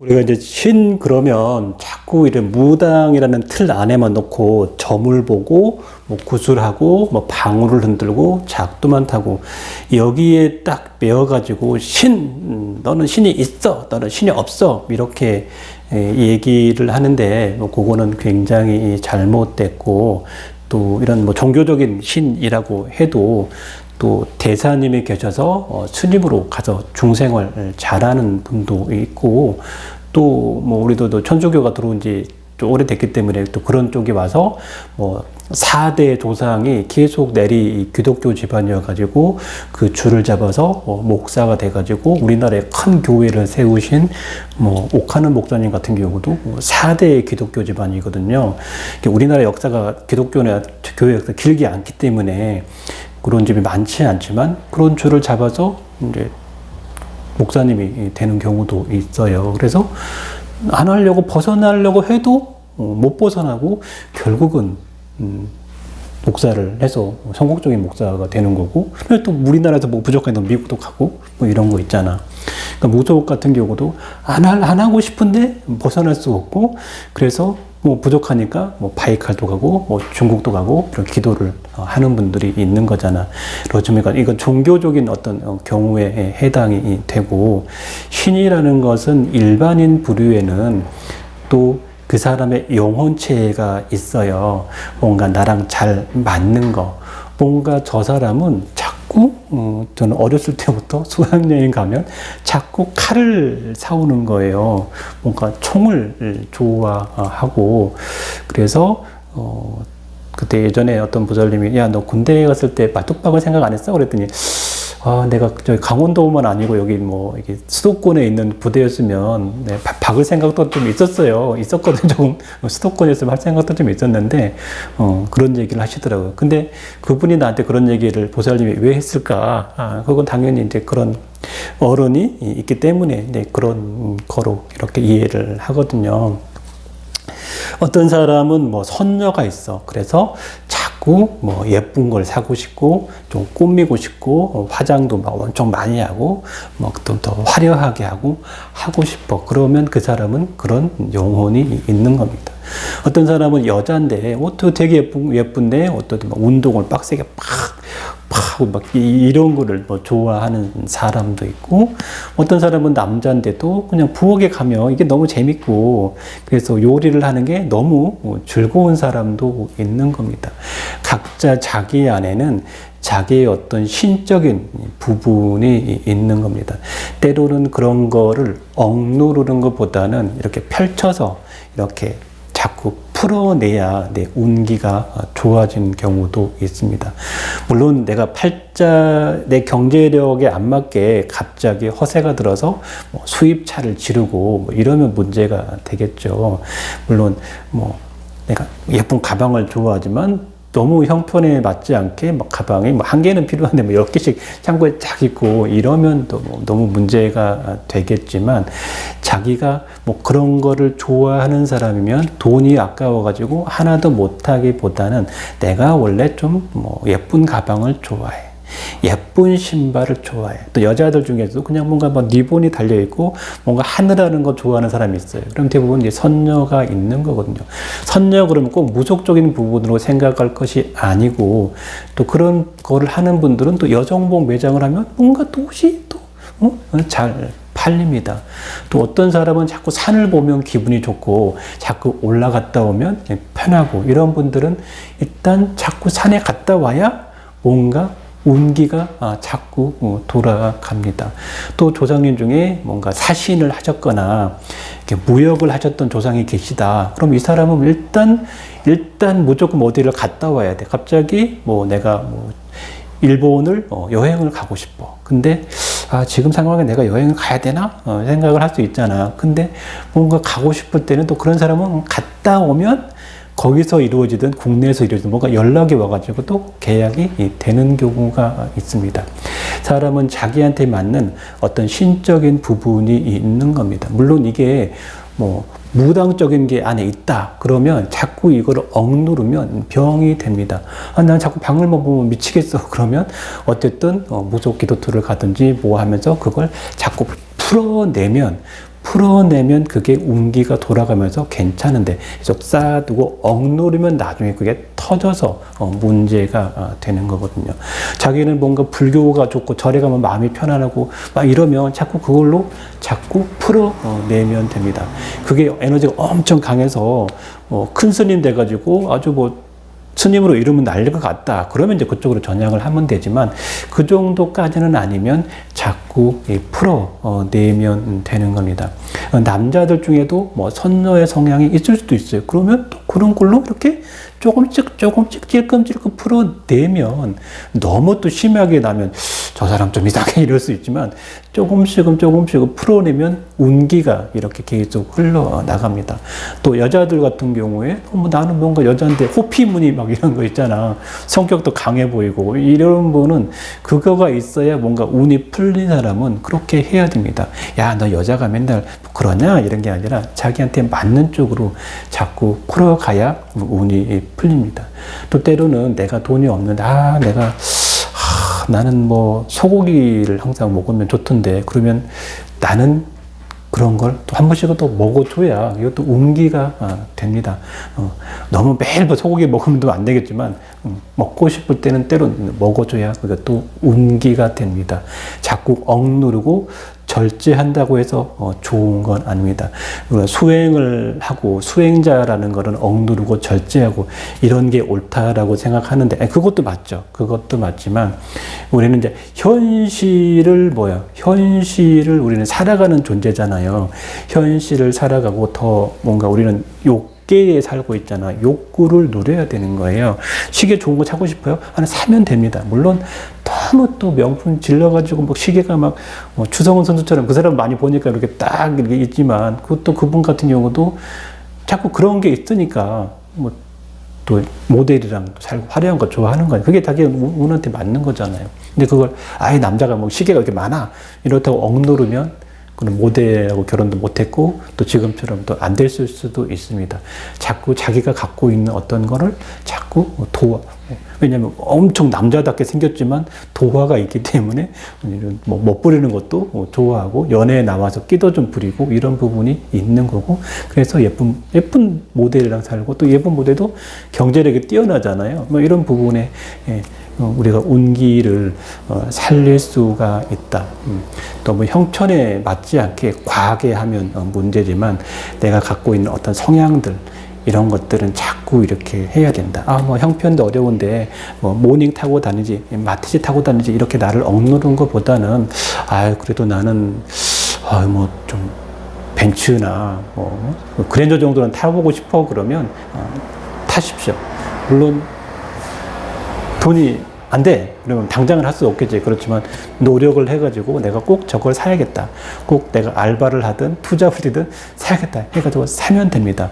우리가 이제 신 그러면 자꾸 이런 무당이라는 틀 안에만 놓고 점을 보고 뭐 구슬하고 뭐 방울을 흔들고 작두만 타고 여기에 딱 매어가지고 신 음, 너는 신이 있어. 너는 신이 없어. 이렇게 에, 얘기를 하는데 뭐 그거는 굉장히 잘못됐고 또 이런 뭐 종교적인 신이라고 해도 또 대사님이 계셔서 어, 스님으로 가서 중생을 잘하는 분도 있고 또 뭐 우리도 또 천주교가 들어온 지좀 오래됐기 때문에 또 그런 쪽이 와서 뭐 4대 조상이 계속 내리 이 기독교 집안이어가지고 그 줄을 잡아서 어, 목사가 돼가지고 우리나라에 큰 교회를 세우신 뭐 옥하는 목사님 같은 경우도 4대 기독교 집안이거든요. 우리나라 역사가 기독교나 교회 역사 길지 않기 때문에 그런 집이 많지 않지만 그런 줄을 잡아서 이제 목사님이 되는 경우도 있어요. 그래서 안 하려고 벗어나려고 해도 어, 못 벗어나고 결국은 음, 목사를 해서 성공적인 목사가 되는 거고 또 우리나라에서 뭐 부족해도 미국도 가고 뭐 이런 거 있잖아. 그러니까 무속 같은 경우도 안, 할- 안 하고 싶은데 벗어날 수 없고 그래서 뭐 부족하니까 뭐 바이칼도 가고 뭐 중국도 가고 그런 기도를 어, 하는 분들이 있는 거잖아. 그렇지만 이건 종교적인 어떤 어, 경우에 해당이 되고 신이라는 것은 일반인 부류에는 또 그 사람의 영혼체가 있어요. 뭔가 나랑 잘 맞는 거. 뭔가 저 사람은 자꾸, 어, 저는 어렸을 때부터 수학여행 가면 자꾸 칼을 사오는 거예요. 뭔가 총을 좋아하고. 그래서, 어, 그때 예전에 어떤 부설님이, 야, 너 군대에 갔을 때 말뚝박을 생각 안 했어? 그랬더니, 아, 내가 저기 강원도만 아니고 여기 뭐 이게 수도권에 있는 부대였으면 네, 박- 박을 생각도 좀 있었어요. 있었거든 조금 수도권이었으면 할 생각도 좀 있었는데 어, 그런 얘기를 하시더라고요. 근데 그분이 나한테 그런 얘기를 보살님이 왜 했을까? 아, 그건 당연히 이제 그런 어른이 있기 때문에 이제 그런 거로 이렇게 이해를 하거든요. 어떤 사람은 뭐 선녀가 있어. 그래서 자꾸 뭐 예쁜 걸 사고 싶고 좀 꾸미고 싶고 어, 화장도 막 엄청 많이 하고 뭐좀더 화려하게 하고 하고 싶어. 그러면 그 사람은 그런 영혼이 있는 겁니다. 어떤 사람은 여자인데 옷도 되게 예쁜 예쁜데 어떤 막 운동을 빡세게 팍 팍, 막 이- 이런 거를 뭐 좋아하는 사람도 있고 어떤 사람은 남자인데도 그냥 부엌에 가면 이게 너무 재밌고 그래서 요리를 하는 게 너무 즐거운 사람도 있는 겁니다. 각자 자기 안에는 자기의 어떤 신적인 부분이 있는 겁니다. 때로는 그런 거를 억누르는 것보다는 이렇게 펼쳐서 이렇게 자꾸 풀어내야 내 운기가 좋아지는 경우도 있습니다. 물론 내가 팔자 내 경제력에 안 맞게 갑자기 허세가 들어서 뭐 수입차를 지르고 뭐 이러면 문제가 되겠죠. 물론 뭐 내가 예쁜 가방을 좋아하지만 너무 형편에 맞지 않게 막 가방이 뭐한 개는 필요한데 뭐 열 개씩 창고에 쫙 있고 이러면 또 뭐 너무 문제가 되겠지만 자기가 뭐 그런 거를 좋아하는 사람이면 돈이 아까워가지고 하나도 못하기보다는 내가 원래 좀 뭐 예쁜 가방을 좋아해. 예쁜 신발을 좋아해. 또 여자들 중에서도 그냥 뭔가 뭐 리본이 달려 있고 뭔가 하늘하는 거 좋아하는 사람이 있어요. 그럼 대부분 이제 선녀가 있는 거거든요. 선녀 그러면 꼭 무속적인 부분으로 생각할 것이 아니고 또 그런 거를 하는 분들은 또 여정복 매장을 하면 뭔가 또 옷이 또잘 팔립니다. 또 어떤 사람은 자꾸 산을 보면 기분이 좋고 자꾸 올라갔다 오면 편하고 이런 분들은 일단 자꾸 산에 갔다 와야 뭔가 운기가 아, 자꾸 어, 돌아갑니다. 또 조상님 중에 뭔가 사신을 하셨거나 무역을 하셨던 조상이 계시다. 그럼 이 사람은 일단 일단 무조건 어디를 갔다 와야 돼. 갑자기 뭐 내가 뭐 일본을 어, 여행을 가고 싶어. 근데 아, 지금 상황에 내가 여행을 가야 되나 어, 생각을 할 수 있잖아. 근데 뭔가 가고 싶을 때는 또 그런 사람은 갔다 오면 거기서 이루어지든 국내에서 이루어지든 뭔가 연락이 와가지고 또 계약이 이 되는 경우가 있습니다. 사람은 자기한테 맞는 어떤 신적인 부분이 있는 겁니다. 물론 이게 뭐 무당적인 게 안에 있다. 그러면 자꾸 이거를 억누르면 병이 됩니다. 아, 난 자꾸 방울만 보면 미치겠어. 그러면 어쨌든 어, 무속 기도투를 가든지 뭐 하면서 그걸 자꾸 풀어내면 풀어내면 그게 운기가 돌아가면서 괜찮은데 계속 쌓아두고 억누르면 나중에 그게 터져서 어, 문제가 아, 되는 거거든요. 자기는 뭔가 불교가 좋고 절에 가면 마음이 편안하고 막 이러면 자꾸 그걸로 자꾸 풀어내면 됩니다. 그게 에너지가 엄청 강해서 어, 큰 스님 돼가지고 아주 뭐 스님으로 이름은 날릴 것 같다. 그러면 이제 그쪽으로 전향을 하면 되지만 그 정도까지는 아니면 자꾸 이 풀어내면 되는 겁니다. 어, 남자들 중에도 뭐 선녀의 성향이 있을 수도 있어요. 그러면 또 그런 걸로 이렇게 조금씩 조금씩 찔끔찔끔 풀어내면 너무 또 심하게 나면 저 사람 좀 이상해 이럴 수 있지만 조금씩은 조금씩은 풀어내면 운기가 이렇게 계속 흘러나갑니다. 또 여자들 같은 경우에 어, 뭐 나는 뭔가 여자인데 호피무늬 막 이런 거 있잖아. 성격도 강해 보이고 이런 분은 그거가 있어야 뭔가 운이 풀린 사람은 그렇게 해야 됩니다. 야, 너 여자가 맨날 뭐 그러냐? 이런 게 아니라 자기한테 맞는 쪽으로 자꾸 풀어가야 운이 풀립니다. 또 때로는 내가 돈이 없는데, 아, 내가 하, 나는 뭐 소고기를 항상 먹으면 좋던데 그러면 나는 그런 걸 또 한 번씩은 또 먹어줘야 이것도 운기가 아, 됩니다. 어, 너무 매일 뭐 소고기 먹으면 또안 되겠지만 음, 먹고 싶을 때는 때로 먹어줘야 그것도 운기가 됩니다. 자꾸 억누르고 절제한다고 해서 어, 좋은 건 아닙니다. 우리가 수행을 하고 수행자라는 것은 억누르고 절제하고 이런 게 옳다라고 생각하는데 아니, 그것도 맞죠. 그것도 맞지만 우리는 이제 현실을 뭐야? 현실을 우리는 살아가는 존재잖아요. 현실을 살아가고 더 뭔가 우리는 욕계에 살고 있잖아. 욕구를 누려야 되는 거예요. 시계 좋은 거 사고 싶어요? 하나 사면 됩니다. 물론 너무 또 명품 질러가지고 뭐 시계가 막 뭐 추성훈 선수처럼 그 사람 많이 보니까 이렇게 딱 이렇게 있지만 그것도 그분 같은 경우도 자꾸 그런 게 있으니까 뭐 또 모델이랑 또 살고 화려한 거 좋아하는 거예요. 그게 자기 운한테 맞는 거잖아요. 근데 그걸 아예 남자가 뭐 시계가 이렇게 많아 이렇다고 억누르면 그런 모델하고 결혼도 못했고 또 지금처럼 또안될 수도 있습니다. 자꾸 자기가 갖고 있는 어떤 거를 자꾸 도와 왜냐하면 엄청 남자답게 생겼지만 도화가 있기 때문에 이런 뭐 멋부리는 것도 뭐 좋아하고 연애에 나와서 끼도 좀 부리고 이런 부분이 있는 거고 그래서 예쁜 예쁜 모델이랑 살고 또 예쁜 모델도 경제력이 뛰어나잖아요. 뭐 이런 부분에 예, 어, 우리가 운기를 어, 살릴 수가 있다. 음, 너무 형편에 맞지 않게 과하게 하면 어, 문제지만 내가 갖고 있는 어떤 성향들 이런 것들은 자꾸 이렇게 해야 된다. 아, 뭐 형편도 어려운데 뭐 모닝 타고 다니지, 마티즈 타고 다니지 이렇게 나를 억누르는 것보다는 아, 그래도 나는 아, 뭐좀 벤츠나 뭐 그랜저 정도는 타보고 싶어 그러면 어, 타십시오. 물론 돈이 안 돼. 그러면 당장은 할 수 없겠지. 그렇지만 노력을 해가지고 내가 꼭 저걸 사야겠다. 꼭 내가 알바를 하든 투자를 하든 사야겠다. 해가지고 사면 됩니다.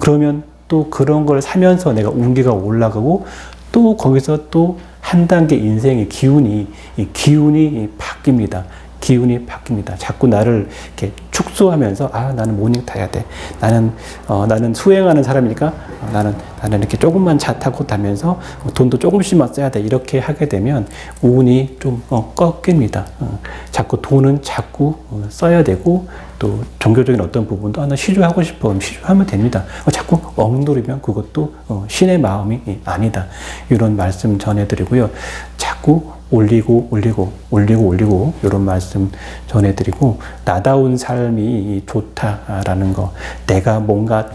그러면 또 그런 걸 사면서 내가 운기가 올라가고 또 거기서 또 한 단계 인생의 기운이, 이 기운이 바뀝니다. 기운이 바뀝니다. 자꾸 나를 이렇게 축소하면서 아 나는 모닝 타야 돼. 나는 어, 나는 수행하는 사람이니까 어, 나는 나는 이렇게 조금만 차 타고 다면서 어, 돈도 조금씩만 써야 돼. 이렇게 하게 되면 운이 좀 어, 꺾입니다. 어, 자꾸 돈은 자꾸 어, 써야 되고 또 종교적인 어떤 부분도 아, 나 시주하고 싶어. 시주하면 됩니다. 어, 자꾸 억누르면 그것도 어, 신의 마음이 아니다. 이런 말씀 전해드리고요. 자꾸 올리고 올리고 올리고 올리고 이런 말씀 전해드리고 나다운 삶이 좋다라는 거 내가 뭔가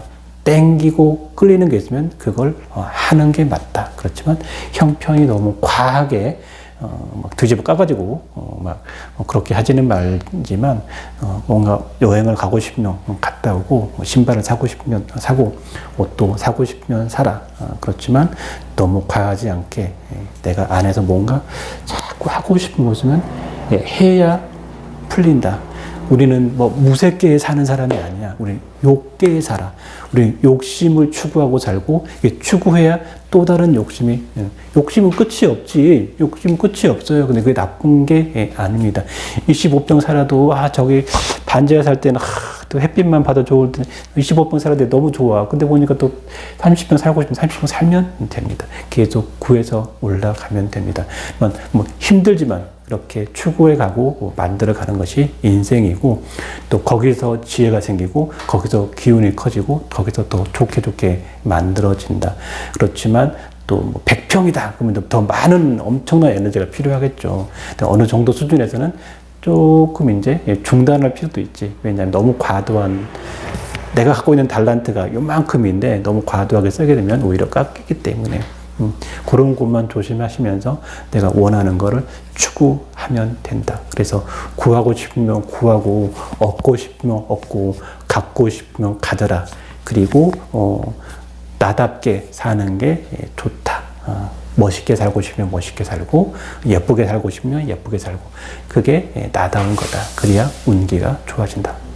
땡기고 끌리는 게 있으면 그걸 어, 하는 게 맞다. 그렇지만 형편이 너무 과하게 어, 막 뒤집어 까가지고 어, 막 어, 그렇게 하지는 말지만 어, 뭔가 여행을 가고 싶으면 갔다 오고 뭐 신발을 사고 싶으면 사고 옷도 사고 싶으면 사라. 어, 그렇지만 너무 과하지 않게 예, 내가 안에서 뭔가 자꾸 하고 싶은 것은 예, 해야 풀린다. 우리는 뭐 무색계에 사는 사람이 아니야. 우리 욕계에 살아. 우리 욕심을 추구하고 살고 추구해야 또 다른 욕심이 예, 욕심은 끝이 없지. 욕심 끝이 없어요. 근데 그게 나쁜 게 예, 아닙니다. 25평 살아도 아 저기 반지하 살 때는 아, 또 햇빛만 봐도 좋을 때 25평 살아도 너무 좋아. 근데 보니까 또 30평 살고 싶으면 30평 살면 됩니다. 계속 구해서 올라가면 됩니다. 뭐 힘들지만 이렇게 추구해 가고 뭐 만들어 가는 것이 인생이고 또 거기서 지혜가 생기고 거기서 기운이 커지고 거기서 더 좋게 좋게 만들어진다. 그렇지만 또뭐 100평이다. 그러면 더 많은 엄청난 에너지가 필요하겠죠. 어느 정도 수준에서는 조금 이제 중단할 필요도 있지. 왜냐하면 너무 과도한 내가 갖고 있는 달란트가 요만큼인데 너무 과도하게 쓰게 되면 오히려 깎이기 때문에 음, 그런 것만 조심하시면서 내가 원하는 거를 추구하면 된다. 그래서 구하고 싶으면 구하고 얻고 싶으면 얻고 갖고 싶으면 가져라. 그리고 어, 나답게 사는 게 예, 좋다. 어, 멋있게 살고 싶으면 멋있게 살고 예쁘게 살고 싶으면 예쁘게 살고 그게 예, 나다운 거다. 그래야 운기가 좋아진다.